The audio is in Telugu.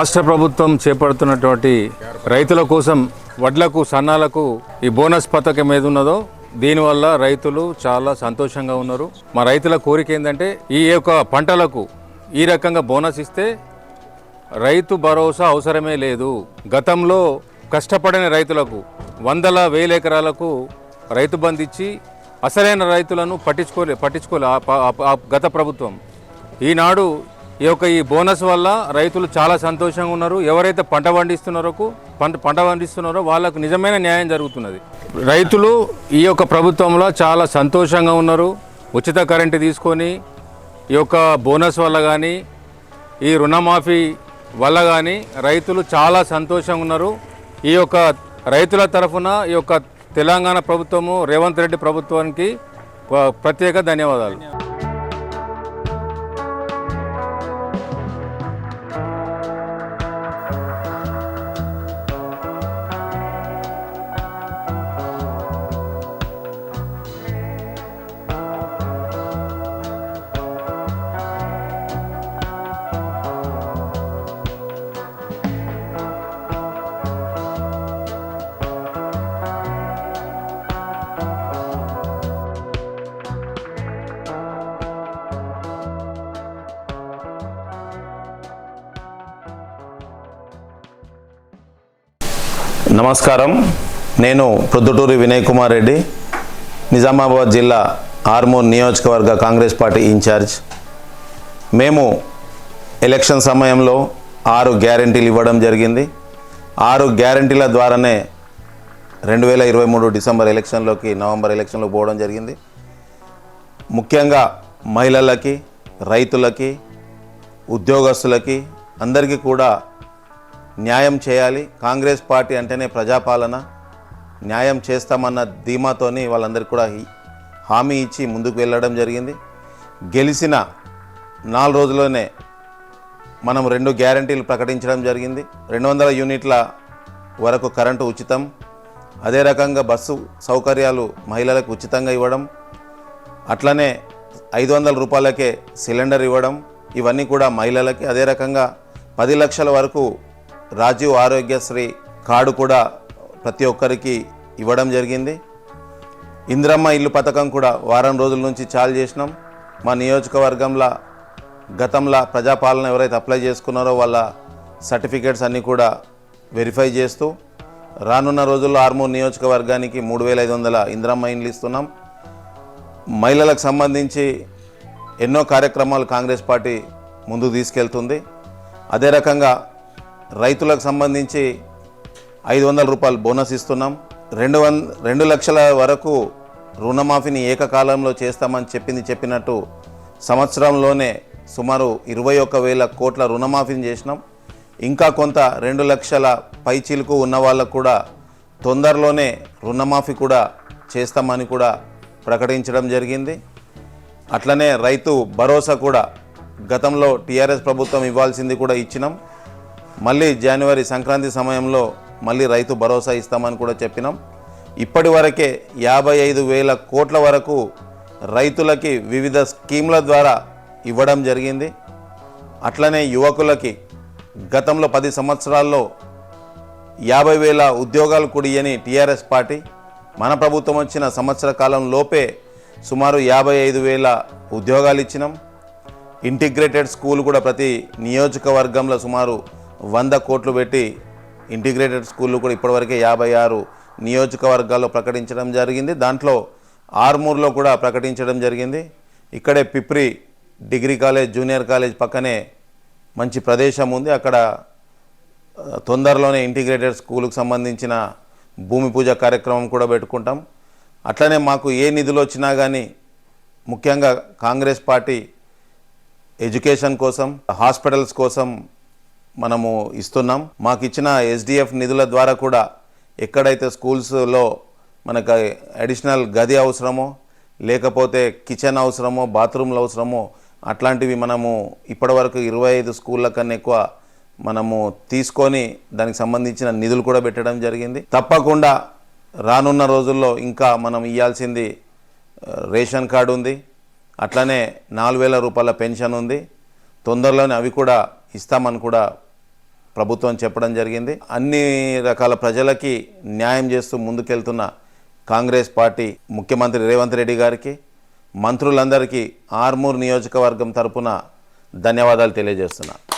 రాష్ట్ర ప్రభుత్వం చేపడుతున్నటువంటి రైతుల కోసం వడ్లకు సన్నాలకు ఈ బోనస్ పథకం ఏది ఉన్నదో దీనివల్ల రైతులు చాలా సంతోషంగా ఉన్నారు. మా రైతుల కోరిక ఏంటంటే ఈ యొక్క పంటలకు ఈ రకంగా బోనస్ ఇస్తే రైతు భరోసా అవసరమే లేదు. గతంలో కష్టపడిన రైతులకు వందల వేల ఎకరాలకు రైతు బంధు ఇచ్చి అసలైన రైతులను పట్టించుకోలే పట్టించుకోలే ఆ గత ప్రభుత్వం. ఈనాడు ఈ యొక్క ఈ బోనస్ వల్ల రైతులు చాలా సంతోషంగా ఉన్నారు. ఎవరైతే పంట పండిస్తున్నారో పంట పంట పండిస్తున్నారో వాళ్ళకు నిజమైన న్యాయం జరుగుతున్నది. రైతులు ఈ యొక్క ప్రభుత్వంలో చాలా సంతోషంగా ఉన్నారు. ఉచిత కరెంటు తీసుకొని ఈ యొక్క బోనస్ వల్ల కానీ ఈ రుణమాఫీ వల్ల కానీ రైతులు చాలా సంతోషంగా ఉన్నారు. ఈ యొక్క రైతుల తరఫున ఈ యొక్క తెలంగాణ ప్రభుత్వము రేవంత్ రెడ్డి ప్రభుత్వానికి ప్రత్యేక ధన్యవాదాలు. నమస్కారం. నేను ప్రొద్దుటూరి వినయ్ కుమార్ రెడ్డి నిజామాబాద్ జిల్లా ఆర్మూర్ నియోజకవర్గ కాంగ్రెస్ పార్టీ ఇన్ఛార్జ్. మేము ఎలక్షన్ సమయంలో ఆరు గ్యారంటీలు ఇవ్వడం జరిగింది. ఆరు గ్యారంటీల ద్వారానే రెండు వేల ఇరవై మూడు డిసెంబర్ ఎలక్షన్లోకి నవంబర్ ఎలక్షన్లో పోవడం జరిగింది. ముఖ్యంగా మహిళలకి రైతులకి ఉద్యోగస్తులకి అందరికీ కూడా న్యాయం చేయాలి. కాంగ్రెస్ పార్టీ అంటేనే ప్రజాపాలన. న్యాయం చేస్తామన్న ధీమాతోని వాళ్ళందరికీ కూడా హామీ ఇచ్చి ముందుకు వెళ్ళడం జరిగింది. గెలిచిన నాలుగు రోజుల్లోనే మనం రెండు గ్యారంటీలు ప్రకటించడం జరిగింది. రెండు వందల యూనిట్ల వరకు కరెంటు ఉచితం. అదే రకంగా బస్సు సౌకర్యాలు మహిళలకు ఉచితంగా ఇవ్వడం. అట్లనే ఐదు వందల రూపాయలకే సిలిండర్ ఇవ్వడం. ఇవన్నీ కూడా మహిళలకి. అదే రకంగా పది లక్షల వరకు రాజీవ్ ఆరోగ్యశ్రీ కార్డు కూడా ప్రతి ఒక్కరికి ఇవ్వడం జరిగింది. ఇందిరమ్మ ఇల్లు పథకం కూడా వారం రోజుల నుంచి చాలు చేసినాం. మా నియోజకవర్గంలో గతంలో ప్రజాపాలన ఎవరైతే అప్లై చేసుకున్నారో వాళ్ళ సర్టిఫికేట్స్ అన్నీ కూడా వెరిఫై చేస్తూ రానున్న రోజుల్లో ఆర్మూర్ నియోజకవర్గానికి మూడు వేల ఐదు వందల ఇందిరమ్మ ఇండ్లు ఇస్తున్నాం. మహిళలకు సంబంధించి ఎన్నో కార్యక్రమాలు కాంగ్రెస్ పార్టీ ముందుకు తీసుకెళ్తుంది. అదే రకంగా రైతులకు సంబంధించి ఐదు వందల రూపాయలు బోనస్ ఇస్తున్నాం. రెండు వన్ రెండు లక్షల వరకు రుణమాఫీని ఏకకాలంలో చేస్తామని చెప్పింది చెప్పినట్టు సంవత్సరంలోనే సుమారు ఇరవై ఒక్క వేల కోట్ల రుణమాఫీని చేసినాం. ఇంకా కొంత రెండు లక్షల పైచీలకు ఉన్న వాళ్ళకు కూడా తొందరలోనే రుణమాఫీ కూడా చేస్తామని కూడా ప్రకటించడం జరిగింది. అట్లనే రైతు భరోసా కూడా గతంలో టీఆర్ఎస్ ప్రభుత్వం ఇవ్వాల్సింది కూడా ఇచ్చినాం. మళ్ళీ జనవరి సంక్రాంతి సమయంలో మళ్ళీ రైతు భరోసా ఇస్తామని కూడా చెప్పినాం. ఇప్పటి వరకే యాభై ఐదు వేల కోట్ల వరకు రైతులకి వివిధ స్కీముల ద్వారా ఇవ్వడం జరిగింది. అట్లనే యువకులకి గతంలో పది సంవత్సరాల్లో యాభై వేల ఉద్యోగాలు కుడియని టీఆర్ఎస్ పార్టీ మన ప్రభుత్వం వచ్చిన సంవత్సర కాలం లోపే సుమారు యాభై ఐదు వేల ఉద్యోగాలు ఇచ్చినాం. ఇంటిగ్రేటెడ్ స్కూల్ కూడా ప్రతి నియోజకవర్గంలో సుమారు వంద కోట్లు పెట్టి ఇంటిగ్రేటెడ్ స్కూళ్ళు కూడా ఇప్పటివరకే యాభై ఆరు నియోజకవర్గాల్లో ప్రకటించడం జరిగింది. దాంట్లో ఆర్మూర్లో కూడా ప్రకటించడం జరిగింది. ఇక్కడే Pipri degree college junior college పక్కనే మంచి ప్రదేశం ఉంది. అక్కడ తొందరలోనే ఇంటిగ్రేటెడ్ స్కూల్కి సంబంధించిన భూమి పూజ కార్యక్రమం కూడా పెట్టుకుంటాం. అట్లనే మాకు ఏ నిధులు వచ్చినా కానీ ముఖ్యంగా కాంగ్రెస్ పార్టీ ఎడ్యుకేషన్ కోసం హాస్పిటల్స్ కోసం మనము ఇస్తున్నాం. మాకు ఇచ్చిన ఎస్డిఎఫ్ నిధుల ద్వారా కూడా ఎక్కడైతే స్కూల్స్లో మనకు అడిషనల్ గది అవసరమో లేకపోతే కిచెన్ అవసరమో బాత్రూమ్లు అవసరమో అట్లాంటివి మనము ఇప్పటివరకు ఇరవై ఐదు స్కూళ్ళ కన్నా ఎక్కువ మనము తీసుకొని దానికి సంబంధించిన నిధులు కూడా పెట్టడం జరిగింది. తప్పకుండా రానున్న రోజుల్లో ఇంకా మనం ఇవ్వాల్సింది రేషన్ కార్డు ఉంది. అట్లనే నాలుగు వేల రూపాయల పెన్షన్ ఉంది. తొందరలోనే అవి కూడా ఇస్తామని కూడా ప్రభుత్వం చెప్పడం జరిగింది. అన్ని రకాల ప్రజలకి న్యాయం చేస్తూ ముందుకెళ్తున్న కాంగ్రెస్ పార్టీ ముఖ్యమంత్రి రేవంత్ రెడ్డి గారికి మంత్రులందరికీ ఆర్మూర్ నియోజకవర్గం తరపున ధన్యవాదాలు తెలియజేస్తున్నాను